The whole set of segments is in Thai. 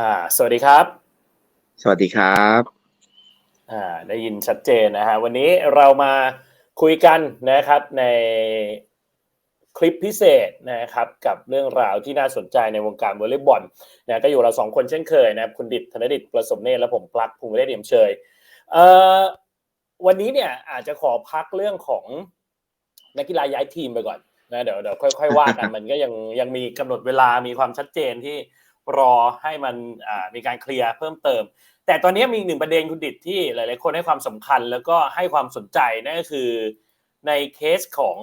อ่า สวัสดีครับ สวัสดีครับอ่าได้ยินชัดเจนนะฮะวันนี้เรามาคุยกันนะครับในคลิปพิเศษนะครับกับเรื่องราวที่น่าสนใจในวงการวอลเลย์บอลนะก็อยู่เราสองคนเช่นเคยนะครับคุณดิษธนดิษฐ์ประสมเนตรและผมปลักภูมิได้เดียมเชยเอ่อวันนี้เนี่ยอาจจะขอพักเรื่องของนักกีฬาย้ายทีมไปก่อนนะเดี๋ยวเดี๋ยวค่อยๆว่ากันมันก็ยังยังมีกำหนดเวลามีความชัดเจนที่ รอให้มันอ่ามีการเคลียร์เพิ่มเติม แต่ตอนนี้มีอีกหนึ่งประเด็นคุณดิษที่หลาย ๆ คนให้ความสำคัญแล้วก็ให้ความสนใจนั่นก็คือในเคสของ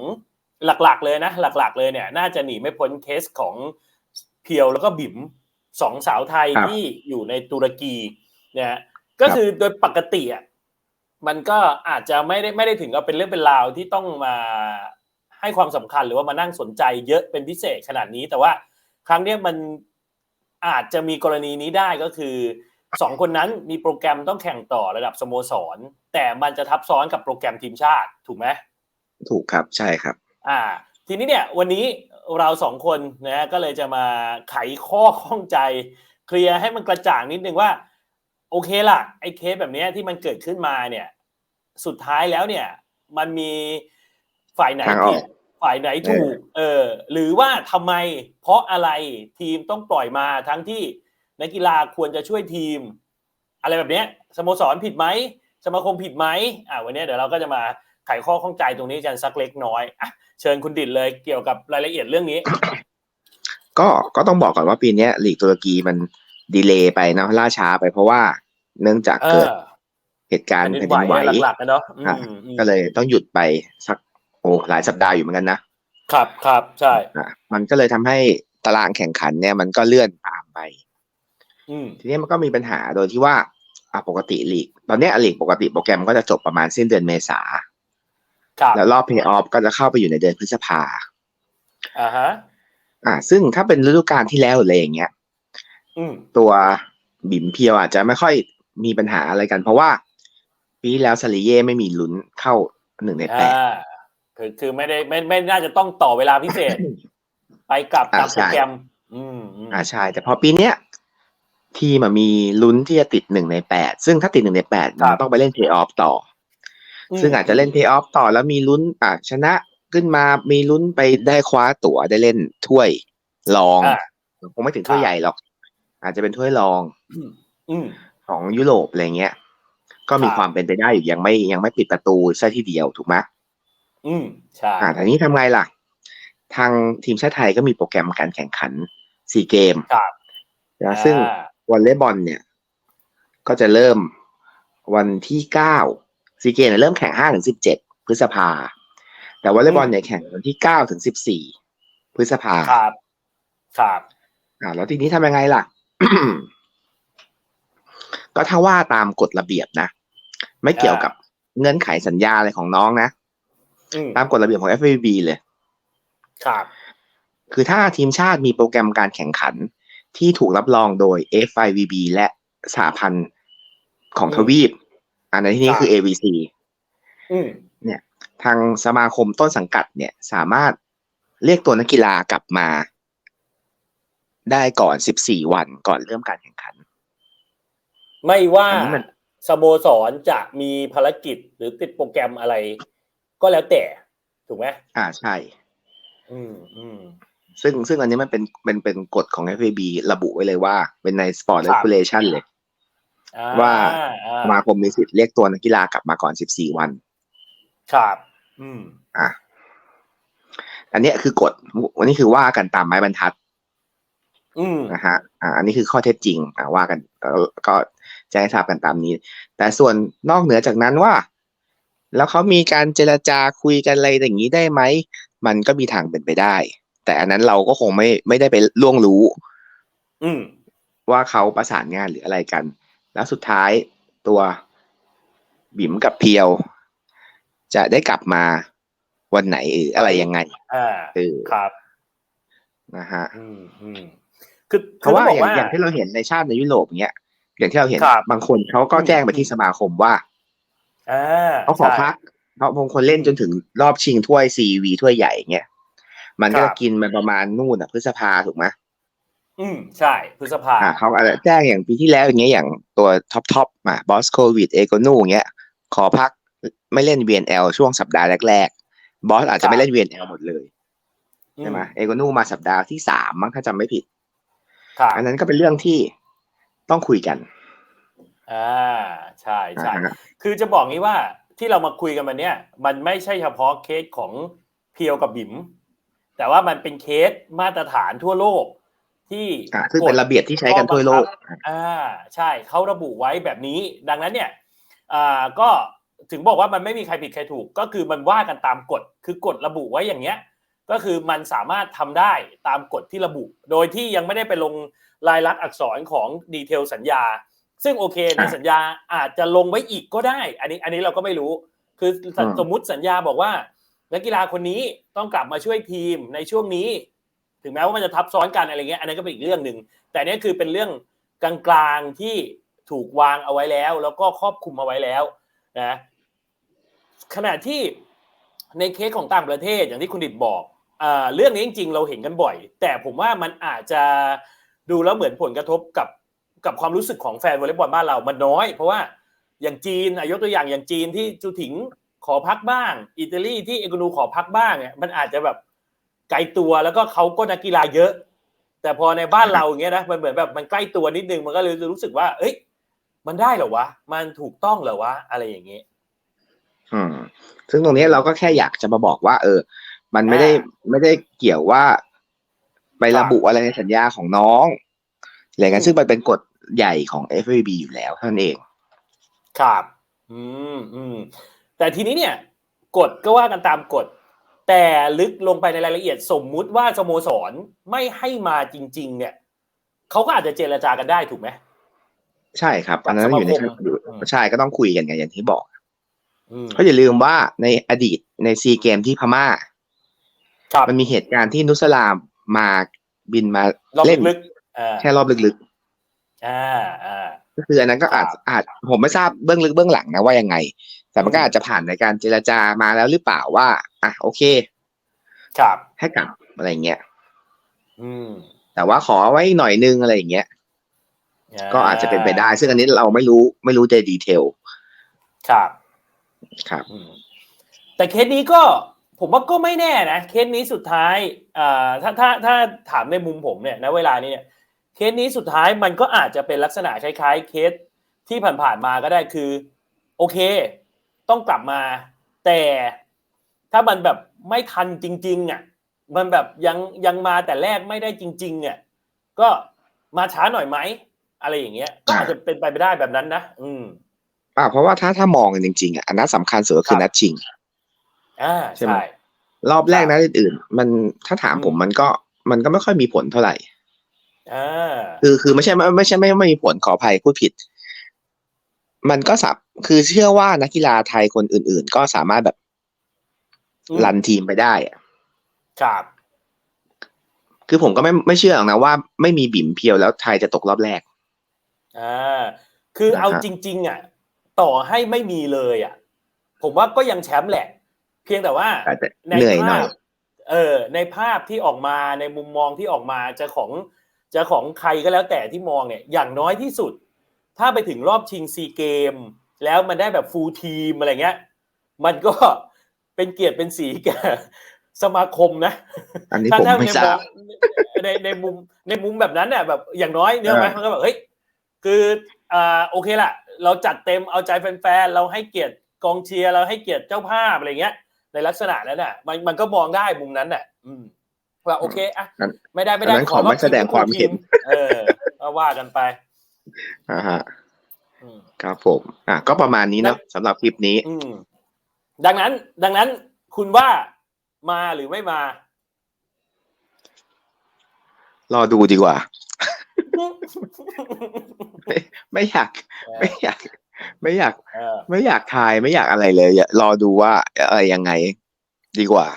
หลัก ๆ เลยนะ หลัก ๆ เลยเนี่ยน่าจะหนีไม่พ้นเคสของเพียวแล้วก็บิ๋มสองสาวไทยครับที่อยู่ในตุรกีเนี่ยก็คือโดยปกติอะมันก็อาจจะไม่ได้ไม่ได้ถึงกับเป็นเรื่องเป็นราวที่ต้องมาให้ความสำคัญหรือว่ามานั่งสนใจเยอะเป็นพิเศษขนาดนี้ แต่ว่าครั้งเนี้ยมัน อาจจะมีกรณีนี้ได้ก็คือสองคนนั้นมีโปรแกรมต้องแข่งต่อระดับสโมสร แต่มันจะทับซ้อนกับโปรแกรมทีมชาติถูกไหมถูกครับใช่ครับ อ่า ทีนี้เนี่ยวันนี้เราสองคนนะฮะก็เลยจะมาไขข้อข้องใจ เคลียร์ให้มันกระจ่างนิดนึงว่า โอเคล่ะไอ้เคสแบบเนี้ยที่มันเกิดขึ้นมาเนี่ย สุดท้ายแล้วเนี่ย มันมีฝ่ายไหนทางออกผิด ฝ่ายไหนถูก เออ หรือว่าทำไม เพราะอะไรทีมต้องปล่อยมาทั้งที่นักกีฬาควรจะช่วยทีม อะไรแบบเนี้ยสโมสรผิดไหมสมาคมผิดไหมอ่าวันนี้เดี๋ยวเราก็จะมาไขข้อข้องใจตรงนี้กันสักเล็กน้อยอะเชิญคุณดิดเลยเกี่ยวกับรายละเอียดเรื่องนี้ ก็ก็ต้องบอกก่อนว่าปีเนี้ยลีกตุรกีมันดีเลย์ไปเนาะล่าช้าไปเพราะว่าเนื่องจากเอเกิดอเหตุการณ์แผ่นดิแผ่นนไหวดินไหวหลักๆกันเนาะอืมอะอืมก็เลยต้องหยุดไปสัก โอ้หลายสัปดาห์อยู่เหมือนกันนะครับครับใช่อะมันก็เลยทำให้ตารางแข่งขันเนี่ยมันก็เลื่อนตามไปอืมทีนี้มันก็มีปัญหาโดยที่ว่าอะปกติลีก ตอนเนี้ยลีกปกติโปรแกรมก็จะจบประมาณสิ้นเดือนเมษาครับแล้วรอบเพย์ออฟก็จะเข้าไปอยู่ในเดือนพฤษภาอ่าฮะ อ่า ซึ่งถ้าเป็นฤดูกาลที่แล้วหรืออะไรอย่างเงี้ยอืมตัวบิมเพียวอาจจะไม่ค่อยมีปัญหาอะไรกัน เพราะว่า ปีที่แล้วซาลิเย่ไม่มีลุ้นเข้าหนึ่งในแปดอ่า คือคือไม่ได้ไม่ไม่น่าจะต้องต่อเวลาพิเศษ ไปกลับตามอ่าโปใช่รแกรมอืมอืมอ่าใช่ แต่พอปีเนี้ยทีมอะมีลุ้นที่จะติดหนึ่งในแปดซึ่งถ้าติดหนึ่งในแปดมันต้องไปเล่นเพย์ออฟต่ออซึ่งอาจจะเล่นเพย์ออฟต่อแล้วมีลุ้นอะชนะขึ้นมามีลุ้นไปได้คว้าตั๋วได้เล่นถ้วยรองอ่าคงไม่ถึงถ้วยใหญ่หรอก อาจจะเป็นถ้วยรองอืมของยุโรปอะไรเงี้ย ก็มีครับความเป็นไปได้อยู่ยังไม่ยังไม่ปิดประตูซะทีเดียวถูกไหม อืมใช่อ่าทีนี้ทำไงล่ะ ทางทีมชาติไทยก็มีโปรแกรมการแข่งขันซีเกมครับนะซึ่งอ่าวอลเลย์บอลเนี่ย ก็จะเริ่มวันที่เก้าซีเกมเนี่ยเริ่มแข่งห้าถึงสิบเจ็ดพฤษภา แต่วอลเลย์บอลเนี่ยแข่งวันที่เก้าถึงสิบสี่พฤษภาครับ ครับ อ่า แล้วทีนี้ทำยังไงล่ะ ก็ถ้าว่าตามกฎระเบียบนะ ไม่เกี่ยวกับเงื่อนไขสัญญาอะไรของน้องนะอืม ตามกฎระเบียบของ FAB เลย ครับ คือถ้าทีมชาติมีโปรแกรมการแข่งขัน ที่ถูกรับรองโดย FIVB และสหพันธ์ของทวีป อันในที่นี้คือ AVC อืมทางสมาคมต้นสังกัดเนี่ยสามารถเรียกตัวนักกีฬากลับมา ได้ก่อน 14 วันก่อนเริ่มการแข่งขัน ไม่ว่าอันนี้มันสโมสรจะมีภารกิจหรือติดโปรแกรมอะไร ก็แล้วแต่ถูกไหมอ่าใช่ อืมอืมซึ่งซึ่งอันนี้มันเป็นเป็นเป็นกฎของ FAB ระบุไว้เลยว่า เป็นใน Sport ครับ Regulation เลยอ่ว่าอ่าสมาคมมีสิทธิ์เรียกตัวนักกีฬากลับมาก่อน 14 วัน ครับ อืม อะ อันเนี้ยคือกฎวันนี้คือว่ากันตามไม้บรรทัด อืมนะฮะ อ่า อันนี้คือข้อเท็จจริง อ่าว่ากันเอ่อก็แจ้งให้ทราบกันตามนี้ แต่ส่วนนอกเหนือจากนั้นว่า แล้วเขามีการเจรจาคุยกันอะไรอย่างนี้ได้ไหม มันก็มีทางเป็นไปได้ แต่อันนั้นเราก็คงไม่ไม่ได้ไปล่วงรู้ อืมว่าเขาประสานงานหรืออะไรกัน แล้วสุดท้ายตัวบิ๋มกับเพียว จะได้กลับมาวันไหนหรืออะไรยังไงอ่าเออครับนะฮะอืมอืมคือเพคือราะว่าต้องบออกย่างว่าอย่างที่เราเห็นในชาติในยุโรปเนี้ยอย่างที่เราเห็นครับบางคนเขาก็แจ้งไปที่อืมสมาคมว่า อ่าเขาขอใช่พักเพราะบางคนเล่นจนถึงรอบชิงถ้วยซีวีถ้วยใหญ่เงี้ยมันก็ครับจะกินมาประมาณนู่นอะพฤษภาถูกไหมอืมใช่พฤษภาอ่าเขาอาจจะแจ้งอย่างปีที่แล้วอย่างเงี้ยอย่างตัวท็อปท็อปมาบอสโควิดเอโกนูอย่างเงี้ย ขอพักไม่เล่น VNL ช่วงสัปดาห์แรกๆ บอสอาจจะไม่เล่น VNL หมดเลยใช่ไหมเอโกนูมาสัปดาห์ที่สามมั้งถ้าจำไม่ผิดครับอันนั้นก็เป็นเรื่องที่ต้องคุยกัน อ่าใช่ใช่อ่าฮะคือจะบอกงี้ว่าที่เรามาคุยกันวันเนี้ยมันไม่ใช่เฉพาะเคสของเพียวกับบิ๋มแต่ว่ามันเป็นเคสมาตรฐานทั่วโลก ที่อ่าซึ่งเป็นระเบียบที่ใช้กันทั่วโลกอ่าใช่เขาระบุไว้แบบนี้ ดังนั้นเนี่ยอ่าก็ถึงบอกว่ามันไม่มีใครผิดใครถูก ก็คือมันว่ากันตามกฎ คือกฎระบุไว้อย่างเงี้ย ก็คือมันสามารถทำได้ตามกฎที่ระบุ โดยที่ยังไม่ได้ไปลงลายลักษณ์อักษรของดีเทลสัญญา ซึ่งโอเคในอ่าสัญญาอาจจะลงไว้อีกก็ได้ อันนี้อันนี้เราก็ไม่รู้ คือสอืมสมมุติสัญญาบอกว่านักกีฬาคนนี้ต้องกลับมาช่วยทีมในช่วงนี้ ถึงแม้ว่ามันจะทับซ้อนกันอะไรเงี้ย อันนั้นก็เป็นอีกเรื่องหนึ่งแต่เนี้คือเป็นเรื่องกลางๆที่ถูกวางเอาไว้แล้ว แล้วก็ครอบคลุมเอาไว้แล้วนะขณะที่ในเคสของต่างประเทศอย่างที่คุณดิดบอกอ่าเรื่องนี้จริงๆ เราเห็นกันบ่อย แต่ผมว่ามันอาจจะดูแล้วเหมือนผลกระทบกับ กับความรู้สึกของแฟนวอลเลย์บอลบ้านเรามันน้อย เพราะว่าอย่างจีนอะยกตัวอย่างอย่างจีนที่จูถิงขอพักบ้าง อิตาลีที่เอโกนูขอพักบ้างเนี่ยมันอาจจะแบบไกลตัวแล้วก็เขาก็นักกีฬาเยอะ แต่พอในบ้านเราอย่างเงี้ยนะมันเหมือนแบบมันใกล้ตัวนิดนึงมันก็เลยรู้สึกว่า เอ้ย มันได้เหรอวะ มันถูกต้องเหรอวะ อะไรอย่างเงี้ยอืม ซึ่งตรงนี้เราก็แค่อยากจะมาบอกว่า เออ มันไม่ได้อ่าไม่ได้เกี่ยวว่าไประบุอะไรในสัญญาของน้องอะไรเงี้ยซึ่งมันเป็นกฎ ใหญ่ของ FAB อยู่แล้วเท่านั้นเอง ครับ อืมอืมแต่ทีนี้เนี่ย กฎก็ว่ากันตามกฎ แต่ลึกลงไปในรายละเอียดสมมุติว่าสโมสรไม่ให้มาจริง ๆ เนี่ยเขาก็อาจจะเจรจากันได้ถูกไหมใช่ครับ อันนั้นอยู่ในขั้นสมาคมอยู่อืมใช่ก็ต้องคุยกันไงอย่างที่บอกอืมเพราะอย่าลืมว่าในอดีตในซีเกมที่พม่าครับมันมีเหตุการณ์ที่นุสลามมาบินมารอบเล่นลึกๆอ่าแค่รอบลึก อ่าอ่าๆก็คืออันนั้นก็อาจครับอาจผมไม่ทราบเบื้องลึกเบื้องหลังนะว่ายังไง แต่มันก็อาจจะผ่านในการเจรจามาแล้วหรือเปล่าว่า อะโอเค ครับให้กลับอะไรเงี้ยอืม แต่ว่าขอไว้หน่อยนึงอะไรอย่างเงี้ยก็อาจจะเป็นไปได้ ซึ่งอันนี้เราไม่รู้ไม่รู้ในดีเทลครับครับอืมแต่เคสนี้ก็ผมว่าก็ไม่แน่นะ เคสนี้สุดท้ายอ่าถ้าถ้าถ้าถามในมุมผมเนี่ยณเวลานี้เนี่ย เคสนี้สุดท้ายมันก็อาจจะเป็นลักษณะคล้ายๆเคสที่ผ่านๆมาก็ได้คือ โอเค ต้องกลับมา แต่ถ้ามันแบบไม่ทันจริงๆอะมันแบบยังยังมาแต่แรกไม่ได้จริงๆเนี่ยก็มาช้าหน่อยไหมอะไรอย่างเงี้ยก็อาจจะเป็นไปไม่ได้แบบนั้นนะอืมอ่าเพราะว่าถ้าถ้ามองกันจริงๆอะอันนั้นสำคัญสุดก็คือครับนัดชิงอ่าใช่ไหมใช่รอบแรกครับนัดอื่น ๆ มันถ้าถามอืมผมมันก็มันก็ไม่ค่อยมีผลเท่าไหร่อ่า คือคือไม่ใช่ไม่ไม่ใช่ไม่ไม่มีผลขออภัยพูดผิด มันก็สับคือเชื่อว่านักกีฬาไทยคนอื่น ๆ ก็สามารถแบบอืมรันทีมไปได้อะครับคือผมก็ไม่ไม่เชื่อหรอกนะว่าไม่มีบิ่มเพียวแล้วไทยจะตกรอบแรกอ่าคือนะฮะเอาจริง ๆ อะ ต่อให้ไม่มีเลยอะ ผมว่าก็ยังแชมป์แหละ เพียงแต่ว่าอาจจะในเหนื่อยหน่ภาอยพเออ ในภาพที่ออกมาในมุมมองที่ออกมาจะของ จะของใครก็แล้วแต่ที่มองเนี่ยอย่างน้อยที่สุด ถ้าไปถึงรอบชิงซีเกม แล้วมันได้แบบฟูลทีมอะไรเงี้ย มันก็เป็นเกียรติเป็นสีแก่สมาคมนะอันนี้ถ้าผมถ้าไม่ในทมราอบงในในมุมในมุมแบบนั้นเนี่ยแบบอย่างน้อยเนี่ยไหมเออมันก็แบบเฮ้ยคืออ่าโอเคละเราจัดเต็มเอาใจแฟนๆเราให้เกียรติกองเชียร์เราให้เกียรติเจ้าภาพอะไรเงี้ย ในลักษณะนั้นน่ะ มันมันก็มองได้มุมนั้นน่ะ อืม ว่าโอเคอะอันไม่ได้ไม่ได้อันนั้นขอรบไม่แสดงความเห็น เออก็ว่ากันไปอ่าฮะอืมครับผม อะก็ประมาณนี้เนอะสำหรับคลิปนี้อืมดังนั้น ดังนั้นคุณว่ามาหรือไม่มา รอดูดีกว่า ไม่ไม่อยาก ไม่อยาก ไม่อยากเออไม่อยากทายไม่อยากอะไรเลยอย่ารอดูว่าอะไรยังไง ดีกว่า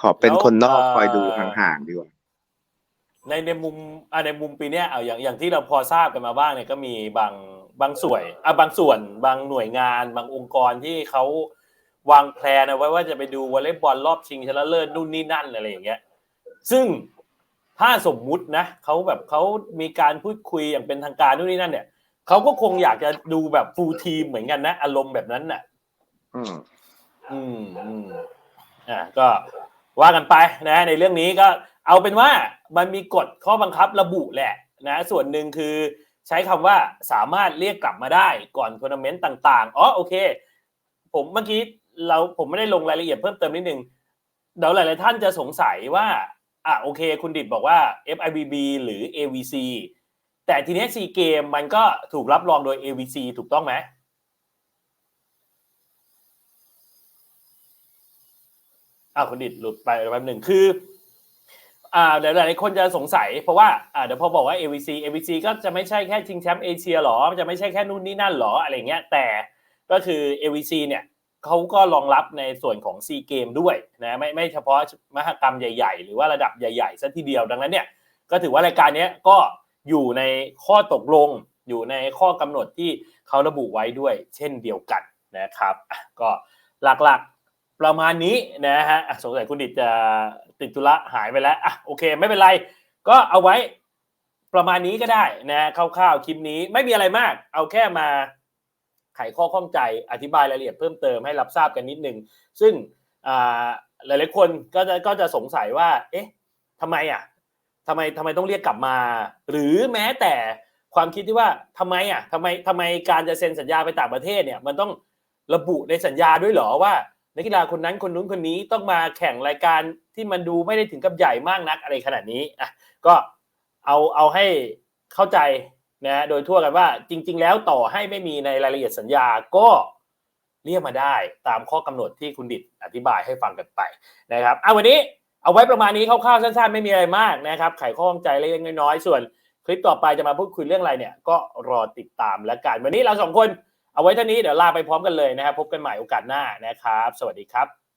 ขอเป็นแล้วคนนอกเอ่อคอยดูห่างๆดีกว่าในในมุมอ่าในมุมปีเนี้ยเอาอย่างอย่างที่เราพอทราบกันมาบ้างเนี่ยก็มีบางบางส่วนอะบางส่วนบางหน่วยงาน บางองค์กรที่เขาวางแผนเอาไว้ว่าจะไปดูวอลเลย์บอลรอบชิงชนะเลิศนู่นนี่นั่นอะไรอย่างเงี้ย ซึ่งถ้าสมมุตินะเขาแบบเขามีการพูดคุยอย่างเป็นทางการนู่นนี่นั่นเนี่ยเขาก็คงอยากจะดูแบบฟูลทีมเหมือนกันนะ อารมณ์แบบนั้นน่ะ อืมอืมอืมอ่าก็ ว่ากันไปนะในเรื่องนี้ก็เอาเป็นว่ามันมีกฎข้อบังคับระบุแหละนะส่วนหนึ่งคือใช้คำว่าสามารถเรียกกลับมาได้ก่อนทัวร์นาเมนต์ต่าง ๆอ๋อโอเค ผมเมื่อกี้เราผมไม่ได้ลงรายละเอียดเพิ่มเติมนิดนึงเดี๋ยวหลาย ๆ ท่านจะสงสัยว่าอะโอเค คุณดิดบอกว่า FIBB หรือ AVC แต่ทีนี้ซีเกมมันก็ถูกรับรองโดย AVC ถูกต้องไหม อ่าคุณดิดหลุดไปแป๊บหนึ่งคืออ่าเดี๋ยหลายๆคนจะสงสัย เพราะว่าอ่าเดี๋ยวพอบอกว่า AVC AVC ก็จะไม่ใช่แค่ชิงแชมป์เอเชียหรอจะไม่ใช่แค่นู่นนี่นั่นหรออะไรเงี้ยแต่ก็คือ AVC เนี่ยเขาก็รองรับในส่วนของซีเกมด้วยนะไม่ไม่เฉพาะมหกรรมใหญ่ๆ หรือว่าระดับใหญ่ๆซะทีเดียวดังนั้นเนี่ยก็ถือว่ารายการนี้ก็อยู่ในข้อตกลงอยู่ในข้อกำหนดที่เขาระบุไว้ด้วย เช่นเดียวกันนะครับ ก็หลักๆ ประมาณนี้นะฮะสงสัยคุณดิดจะติดธุระหายไปแล้วอะโอเค ไม่เป็นไร ก็เอาไว้ประมาณนี้ก็ได้นะคร่าวๆคลิปนี้ไม่มีอะไรมาก เอาแค่มาไขข้อข้องใจอธิบายรายละเอียดเพิ่มเติมให้รับทราบกันนิดนึง ซึ่งอ่าหลายๆคนก็จะก็จะสงสัยว่า เอ๊ะทำไมอะทำไมทำไมต้องเรียกกลับมา หรือแม้แต่ความคิดที่ว่าทำไมอะทำไมทำไมการจะเซ็นสัญญาไปต่างประเทศเนี่ย มันต้องระบุในสัญญาด้วยเหรอว่า นักกีฬาคนนั้นคนนู้นคนนี้ต้องมาแข่งรายการที่มันดูไม่ได้ถึงกับใหญ่มากนักอะไรขนาดนี้อะก็เอาเอาให้เข้าใจนะโดยทั่วกันว่าจริง ๆ แล้วต่อให้ไม่มีในรายละเอียดสัญญาก็เรียกมาได้ตามข้อกำหนดที่คุณดิดอธิบายให้ฟังกันไปนะครับเอาวันนี้เอาไว้ประมาณนี้คร่าวๆสั้นๆ ไม่มีอะไรมากนะครับไขข้อข้องใจเล็กๆน้อยๆส่วน คลิปต่อไปจะมาพูดคุยเรื่องอะไรเนี่ยก็รอติดตามแล้วกัน วันนี้เราสองคน เอาไว้เท่านี้เดี๋ยวลาไปพร้อมกันเลยนะครับ พบกันใหม่โอกาสหน้านะครับ สวัสดีครับ